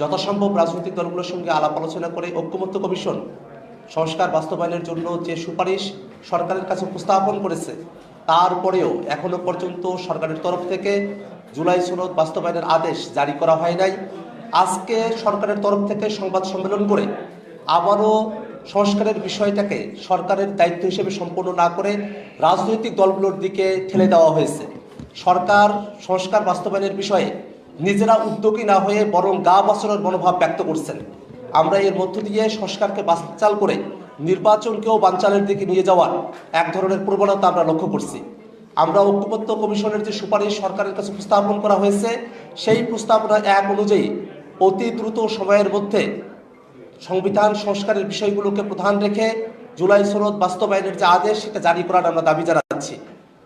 যথাসম্ভব রাজনৈতিক দলগুলোর সঙ্গে আলাপ আলোচনা করে ঐক্যমত্য কমিশন সংস্কার বাস্তবায়নের জন্য যে সুপারিশ সরকারের কাছে উপস্থাপন করেছে, তারপরেও এখনও পর্যন্ত সরকারের তরফ থেকে জুলাই সনদ বাস্তবায়নের আদেশ জারি করা হয় নাই। আজকে সরকারের তরফ থেকে সংবাদ সম্মেলন করে আবারও সংস্কারের বিষয়টাকে সরকারের দায়িত্ব হিসেবে সম্পন্ন না করে রাজনৈতিক দলগুলোর দিকে ঠেলে দেওয়া হয়েছে। সরকার সংস্কার বাস্তবায়নের বিষয়ে নিজেরা উদ্যোগী না হয়ে বরং গা বাঁচানোর মনোভাব ব্যক্ত করছেন। আমরা এর মধ্য দিয়ে সংস্কারকে বানচাল করে নির্বাচনকেও বানচালের দিকে নিয়ে যাওয়ার এক ধরনের প্রবণতা আমরা লক্ষ্য করছি। আমরা ঐক্যবদ্ধ কমিশনের যে সুপারিশ সরকারের কাছে উপস্থাপন করা হয়েছে, সেই প্রস্তাবনা এক অনুযায়ী অতি দ্রুত সময়ের মধ্যে সংবিধান সংস্কারের বিষয়গুলোকে প্রধান রেখে জুলাই সনদ বাস্তবায়নের যে আদেশ, সেটা জারি করার আমরা দাবি জানাচ্ছি।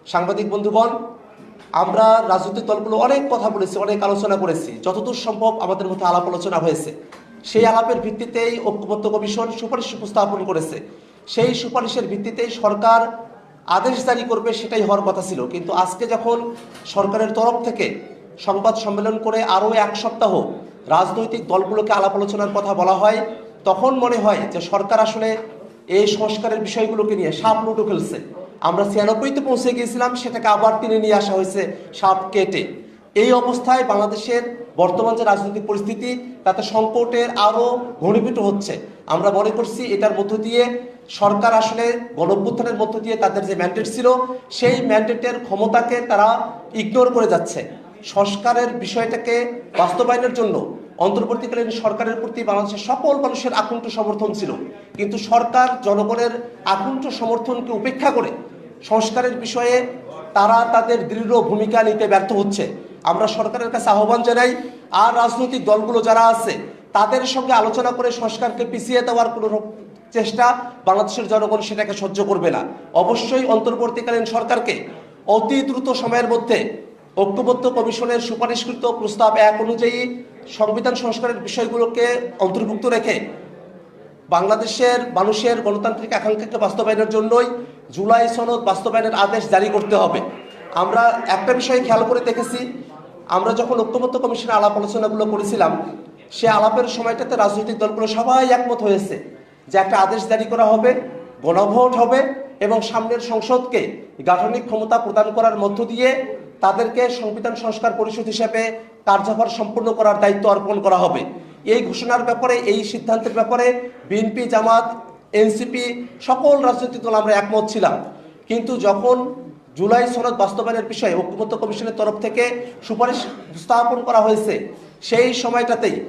সাংবাদিক বন্ধুগণ আমরা রাজনৈতিক দলগুলো অনেক কথা বলেছি, অনেক আলোচনা করেছি। যতদূর সম্ভব আমাদের মধ্যে আলাপ আলোচনা হয়েছে। সেই আলাপের ভিত্তিতেই ঐক্যবদ্ধ কমিশন সুপারিশ উপস্থাপন করেছে। সেই সুপারিশের ভিত্তিতেই সরকার আদেশ জারি করবে সেটাই হওয়ার কথা ছিল। কিন্তু আজকে যখন সরকারের তরফ থেকে সংবাদ সম্মেলন করে আরও এক সপ্তাহ রাজনৈতিক দলগুলোকে আলাপ আলোচনার কথা বলা হয়, তখন মনে হয় যে সরকার আসলে এই সংস্কারের বিষয়গুলোকে নিয়ে সাপ লুটো খেলছে। আমরা ছিয়ানব্বইতে পৌঁছে গিয়েছিলাম, সেটাকে আবার টেনে নিয়ে আসা হয়েছে সাপ কেটে। এই অবস্থায় বাংলাদেশের বর্তমান যে রাজনৈতিক পরিস্থিতি, তাতে সংকটের আরও ঘনীভূত হচ্ছে। আমরা মনে করছি এটার মধ্য দিয়ে সরকার আসলে গণঅভ্যুত্থানের মধ্য দিয়ে তাদের যে ম্যান্ডেট ছিল, সেই ম্যান্ডেটের ক্ষমতাকে তারা ইগনোর করে যাচ্ছে। সংস্কারের বিষয়টাকে বাস্তবায়নের জন্য অন্তর্বর্তীকালীন সরকারের প্রতি বাংলাদেশের সকল মানুষের আকুণ্ঠ সমর্থন ছিল। কিন্তু সরকার জনগণের আকুণ্ঠ সমর্থনকে উপেক্ষা করে সংস্কারের বিষয়ে তারা তাদের দৃঢ় ভূমিকা নিতে ব্যর্থ হচ্ছে। আমরা সরকারের কাছে আহ্বান জানাই, আর রাজনৈতিক দলগুলো যারা আছে, তাদের সঙ্গে আলোচনা করে সংস্কারকে পিছিয়ে দেওয়ার কোনো চেষ্টা বাংলাদেশের জনগণ সেটাকে সহ্য করবে না। অবশ্যই অন্তর্বর্তীকালীন সরকারকে অতি দ্রুত সময়ের মধ্যে ঐক্যবদ্ধ কমিশনের সুপারিশকৃত প্রস্তাব এক অনুযায়ী সংবিধান সংস্কারের বিষয়গুলোকে অন্তর্ভুক্ত রেখে বাংলাদেশের মানুষের গণতান্ত্রিক আকাঙ্ক্ষাকে বাস্তবায়নের জন্যই জুলাই সনদ বাস্তবায়নের আদেশ জারি করতে হবে। আমরা একটা বিষয় খেয়াল করে দেখেছি, আমরা যখন ঐক্যমত্য কমিশনে আলাপ আলোচনাগুলো করেছিলাম, সে আলাপের সময়টাতে রাজনৈতিক দলগুলো সবাই একমত হয়েছে যে একটা আদেশ জারি করা হবে, গণভোট হবে এবং সামনের সংসদকে গাঠনিক ক্ষমতা প্রদান করার মধ্য দিয়ে তাদেরকে সংবিধান সংস্কার পরিষদ হিসেবে কার্যভার সম্পূর্ণ করার দায়িত্ব অর্পণ করা হবে। এই ঘোষণার ব্যাপারে, এই সিদ্ধান্তের ব্যাপারে বিএনপি জামাত এনসিপি সকল রাজনৈতিক দল আমরা একমত ছিলাম। কিন্তু যখন জুলাই সনদ বাস্তবায়নের বিষয়ে ঐক্যমত্য কমিশনের তরফ থেকে সুপারিশ স্থাপন করা হয়েছে, সেই সময়টাতেই